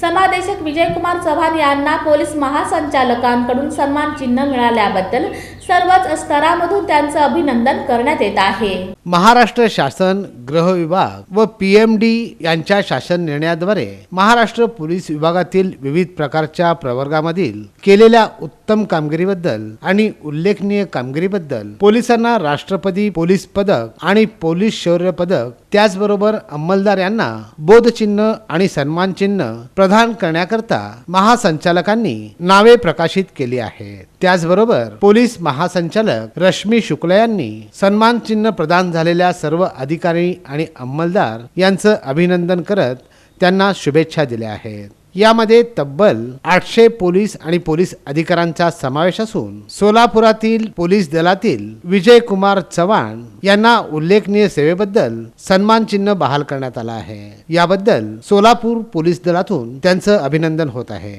समादेशक विजयकुमार चव्हाण यांना पोलीस महासंचालकांकडून सन्मान चिन्ह मिळाल्याबद्दल सर्वच स्तरामधून त्यांचं अभिनंदन करण्यात येत आहे. महाराष्ट्र शासन गृह विभाग व पीएमडी यांच्या शासन निर्णयाद्वारे महाराष्ट्र पोलीस विभागातील विविध प्रकारच्या प्रवर्गामधील केलेल्या उत्तम कामगिरीबद्दल आणि उल्लेखनीय कामगिरीबद्दल पोलिसांना राष्ट्रपती पोलीस पदक आणि पोलीस शौर्य पदक त्याचबरोबर अंमलदार यांना बोधचिन्ह आणि सन्मान चिन्ह प्रदान करण्याकरता महासंचालकांनी नावे प्रकाशित केली आहेत. त्याचबरोबर पोलीस महा महासंचालक रश्मी शुक्ल यांनी सन्मान चिन्ह प्रदान झालेल्या सर्व अधिकारी आणि अंमलदार यांचं अभिनंदन करत त्यांना शुभेच्छा दिल्या आहेत. यामध्ये तब्बल आठशे पोलीस आणि पोलीस अधिकाऱ्यांचा समावेश असून सोलापुरातील पोलीस दलातील विजय कुमार चव्हाण यांना उल्लेखनीय सेवेबद्दल सन्मान चिन्ह बहाल करण्यात आला आहे. याबद्दल सोलापूर पोलीस दलातून त्यांचं अभिनंदन होत आहे.